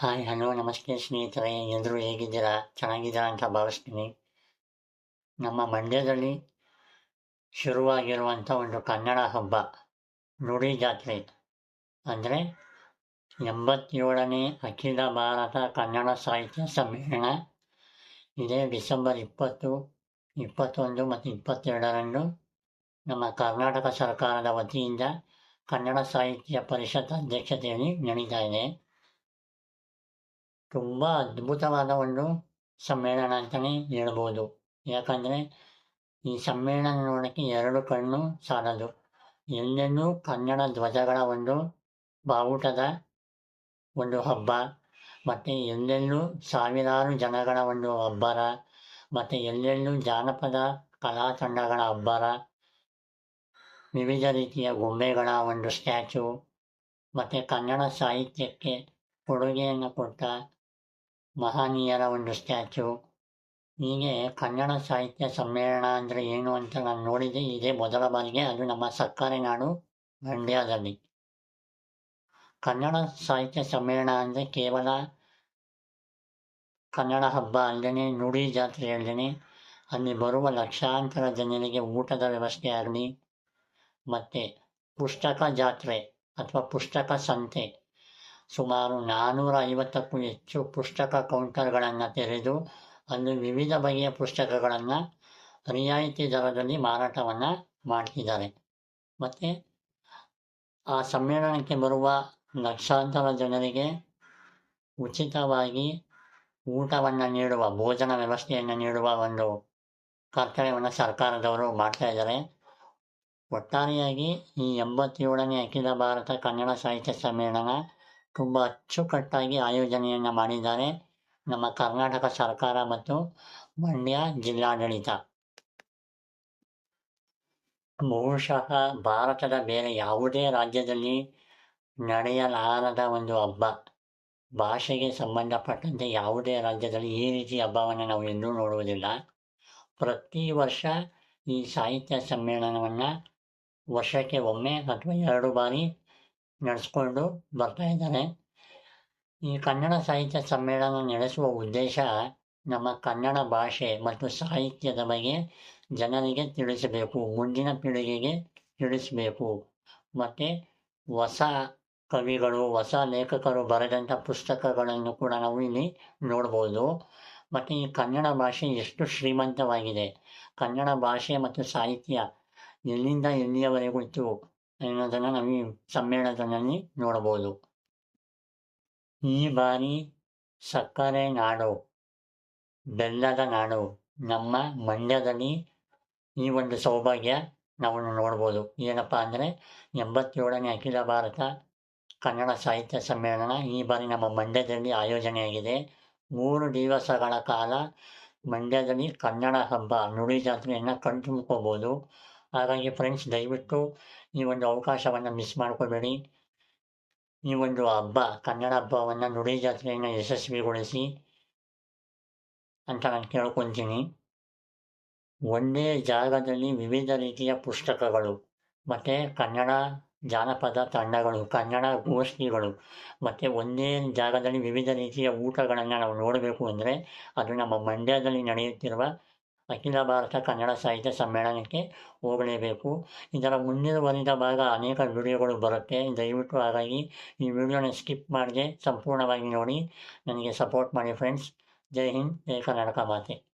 Hi, hello, ನಮಸ್ತೆ ಸ್ನೇಹಿತರೆ. ಎಲ್ಲರೂ ಹೇಗಿದ್ದೀರಾ? ಚೆನ್ನಾಗಿದ್ದೀರಾ ಅಂತ ಭಾವಿಸ್ತೀನಿ. ನಮ್ಮ ಮಂಡ್ಯದಲ್ಲಿ ಶುರುವಾಗಿರುವಂಥ ಒಂದು ಕನ್ನಡ ಹಬ್ಬ, ನುಡಿ ಜಾತ್ರೆ ಅಂದರೆ ಎಂಬತ್ತೇಳನೇ ಅಖಿಲ ಭಾರತ ಕನ್ನಡ ಸಾಹಿತ್ಯ ಸಮ್ಮೇಳನ. ಇದೇ ಡಿಸೆಂಬರ್ ಇಪ್ಪತ್ತು, ಇಪ್ಪತ್ತೊಂದು ಮತ್ತು ಇಪ್ಪತ್ತೆರಡರಂದು ನಮ್ಮ ಕರ್ನಾಟಕ ಸರ್ಕಾರದ ವತಿಯಿಂದ ಕನ್ನಡ ಸಾಹಿತ್ಯ ಪರಿಷತ್ ಅಧ್ಯಕ್ಷತೆಯಲ್ಲಿ ನಡೀತಾ ಇದೆ. ತುಂಬ ಅದ್ಭುತವಾದ ಒಂದು ಸಮ್ಮೇಳನ ಅಂತಲೇ ಹೇಳ್ಬೋದು. ಯಾಕಂದರೆ ಈ ಸಮ್ಮೇಳನ ನೋಡೋಕ್ಕೆ ಎರಡು ಕಣ್ಣು ಸಾಲದು. ಎಲ್ಲೆಲ್ಲೂ ಕನ್ನಡ ಧ್ವಜಗಳ ಒಂದು ಬಾವುಟದ ಒಂದು ಹಬ್ಬ, ಮತ್ತು ಎಲ್ಲೆಲ್ಲೂ ಸಾವಿರಾರು ಜನಗಳ ಒಂದು ಅಬ್ಬರ, ಮತ್ತು ಎಲ್ಲೆಲ್ಲೂ ಜಾನಪದ ಕಲಾ ತಂಡಗಳ ಅಬ್ಬರ, ವಿವಿಧ ರೀತಿಯ ಗೊಂಬೆಗಳ ಒಂದು ಸ್ಟ್ಯಾಚು, ಮತ್ತು ಕನ್ನಡ ಸಾಹಿತ್ಯಕ್ಕೆ ಕೊಡುಗೆಯನ್ನು ಕೊಟ್ಟ ಮಹನೀಯರ ಒಂದು ಸ್ಟ್ಯಾಚು ಹೀಗೆ ಕನ್ನಡ ಸಾಹಿತ್ಯ ಸಮ್ಮೇಳನ ಅಂದರೆ ಏನು ಅಂತ ನಾನು ನೋಡಿದೆ. ಇದೇ ಮೊದಲ ಬಾರಿಗೆ. ಅದು ನಮ್ಮ ಸರ್ಕಾರಿ ನಾಡು ಮಂಡ್ಯದಲ್ಲಿ. ಕನ್ನಡ ಸಾಹಿತ್ಯ ಸಮ್ಮೇಳನ ಅಂದರೆ ಕೇವಲ ಕನ್ನಡ ಹಬ್ಬ ಅಲ್ಲದೆ ನುಡಿ ಜಾತ್ರೆ ಅಲ್ಲದೆ ಅಲ್ಲಿ ಬರುವ ಲಕ್ಷಾಂತರ ಜನರಿಗೆ ಊಟದ ವ್ಯವಸ್ಥೆ ಆಗಲಿ, ಮತ್ತು ಪುಸ್ತಕ ಜಾತ್ರೆ ಅಥವಾ ಪುಸ್ತಕ ಸಂತೆ ಸುಮಾರು ನಾನೂರ ಐವತ್ತಕ್ಕೂ ಹೆಚ್ಚು ಪುಸ್ತಕ ಕೌಂಟರ್ಗಳನ್ನು ತೆರೆದು, ಅಲ್ಲಿ ವಿವಿಧ ಬಗೆಯ ಪುಸ್ತಕಗಳನ್ನು ರಿಯಾಯಿತಿ ದರದಲ್ಲಿ ಮಾರಾಟವನ್ನು ಮಾಡ್ತಿದ್ದಾರೆ. ಮತ್ತು, ಆ ಸಮ್ಮೇಳನಕ್ಕೆ ಬರುವ ಲಕ್ಷಾಂತರ ಜನರಿಗೆ ಉಚಿತವಾಗಿ ಊಟವನ್ನು ನೀಡುವ, ಭೋಜನ ವ್ಯವಸ್ಥೆಯನ್ನು ನೀಡುವ ಒಂದು ಕರ್ತವ್ಯವನ್ನು ಸರ್ಕಾರದವರು ಮಾಡ್ತಾ ಇದ್ದಾರೆ. ಒಟ್ಟಾರೆಯಾಗಿ ಈ ಎಂಬತ್ತೇಳನೇ ಅಖಿಲ ಭಾರತ ಕನ್ನಡ ಸಾಹಿತ್ಯ ಸಮ್ಮೇಳನ ತುಂಬ ಅಚ್ಚುಕಟ್ಟಾಗಿ ಆಯೋಜನೆಯನ್ನು ಮಾಡಿದ್ದಾರೆ. ನಮ್ಮ ಕರ್ನಾಟಕ ಸರ್ಕಾರ ಮತ್ತು ಮಂಡ್ಯ ಜಿಲ್ಲಾಡಳಿತ. ಬಹುಶಃ ಭಾರತದ ಬೇರೆ ಯಾವುದೇ ರಾಜ್ಯದಲ್ಲಿ ನಡೆಯಲಾರದ ಒಂದು ಹಬ್ಬ, ಭಾಷೆಗೆ ಸಂಬಂಧಪಟ್ಟಂತೆ ಯಾವುದೇ ರಾಜ್ಯದಲ್ಲಿ ಈ ರೀತಿ ಹಬ್ಬವನ್ನು ನಾವು ಎಂದೂ ನೋಡುವುದಿಲ್ಲ. ಪ್ರತಿ ವರ್ಷ ಈ ಸಾಹಿತ್ಯ ಸಮ್ಮೇಳನವನ್ನು ವರ್ಷಕ್ಕೆ ಒಮ್ಮೆ ಅಥವಾ ಎರಡು ಬಾರಿ ನಡೆಸ್ಕೊಂಡು ಬರ್ತಾ ಇದ್ದಾರೆ. ಈ ಕನ್ನಡ ಸಾಹಿತ್ಯ ಸಮ್ಮೇಳನ ನಡೆಸುವ ಉದ್ದೇಶ ನಮ್ಮ ಕನ್ನಡ ಭಾಷೆ ಮತ್ತು ಸಾಹಿತ್ಯದ ಬಗ್ಗೆ ಜನರಿಗೆ ತಿಳಿಸಬೇಕು, ಮುಂದಿನ ಪೀಳಿಗೆಗೆ ತಿಳಿಸಬೇಕು. ಮತ್ತು ಹೊಸ ಕವಿಗಳು, ಹೊಸ ಲೇಖಕರು ಬರೆದಂಥ ಪುಸ್ತಕಗಳನ್ನು ಕೂಡ ನಾವು ಇಲ್ಲಿ ನೋಡ್ಬೋದು. ಮತ್ತು ಈ ಕನ್ನಡ ಭಾಷೆ ಎಷ್ಟು ಶ್ರೀಮಂತವಾಗಿದೆ. ಕನ್ನಡ ಭಾಷೆ ಮತ್ತು ಸಾಹಿತ್ಯ ಎಲ್ಲಿಂದ ಎಲ್ಲಿಯವರೆಗೂ ಇತ್ತು? ಅನ್ನೋದನ್ನು ನಾವು ಈ ಸಮ್ಮೇಳನದಲ್ಲಿ ನೋಡಬಹುದು. ಈ ಬಾರಿ ಸಕ್ಕರೆ ನಾಡು, ಬೆಲ್ಲದ ನಾಡು, ನಮ್ಮ ಮಂಡ್ಯದಲ್ಲಿ ಈ ಒಂದು ಸೌಭಾಗ್ಯ ನಾವು ನೋಡ್ಬೋದು. ಏನಪ್ಪ ಅಂದರೆ ಎಂಬತ್ತೇಳನೇ ಅಖಿಲ ಭಾರತ ಕನ್ನಡ ಸಾಹಿತ್ಯ ಸಮ್ಮೇಳನ ಈ ಬಾರಿ ನಮ್ಮ ಮಂಡ್ಯದಲ್ಲಿ ಆಯೋಜನೆಯಾಗಿದೆ. ಮೂರು ದಿವಸಗಳ ಕಾಲ ಮಂಡ್ಯದಲ್ಲಿ ಕನ್ನಡ ಹಬ್ಬ, ನುಡಿ ಜಾತ್ರೆಯನ್ನು ಕಣ್ತುಂಬ್ಕೋಬೋದು ಹಾಗಾಗಿ ಫ್ರೆಂಡ್ಸ್ ದಯವಿಟ್ಟು ಈ ಒಂದು ಅವಕಾಶವನ್ನು ಮಿಸ್ ಮಾಡ್ಕೋಬೇಡಿ. ಈ ಒಂದು ಹಬ್ಬ, ಕನ್ನಡ ಹಬ್ಬವನ್ನು ನುಡಿ ಜಾತ್ರೆಯನ್ನು ಯಶಸ್ವಿಗೊಳಿಸಿ ಅಂತ ನಾನು ಕೇಳ್ಕೊತೀನಿ. ಒಂದೇ ಜಾಗದಲ್ಲಿ ವಿವಿಧ ರೀತಿಯ ಪುಸ್ತಕಗಳು, ಮತ್ತು ಕನ್ನಡ ಜಾನಪದ ತಂಡಗಳು, ಕನ್ನಡ ಗೋಷ್ಠಿಗಳು, ಮತ್ತು ಒಂದೇ ಜಾಗದಲ್ಲಿ ವಿವಿಧ ರೀತಿಯ ಊಟಗಳನ್ನು ನಾವು ನೋಡಬೇಕು ಅಂದರೆ ಅದು ನಮ್ಮ ಮಂಡ್ಯದಲ್ಲಿ ನಡೆಯುತ್ತಿರುವ ಅಖಿಲ ಭಾರತ ಕನ್ನಡ ಸಾಹಿತ್ಯ ಸಮ್ಮೇಳನಕ್ಕೆ ಹೋಗಲೇಬೇಕು. ಇದರ ಮುಂದಿರುವರಿದ ಭಾಗ ಅನೇಕ ವಿಡಿಯೋಗಳು ಬರುತ್ತೆ. ದಯವಿಟ್ಟು ಹಾಗಾಗಿ ಈ ವಿಡಿಯೋನ ಸ್ಕಿಪ್ ಮಾಡದೆ. ಸಂಪೂರ್ಣವಾಗಿ ನೋಡಿ. ನನಗೆ ಸಪೋರ್ಟ್ ಮಾಡಿ ಫ್ರೆಂಡ್ಸ್. ಜೈ ಹಿಂದ್. ಜೈ ಕರ್ನಾಟಕ ಮಾತೆ.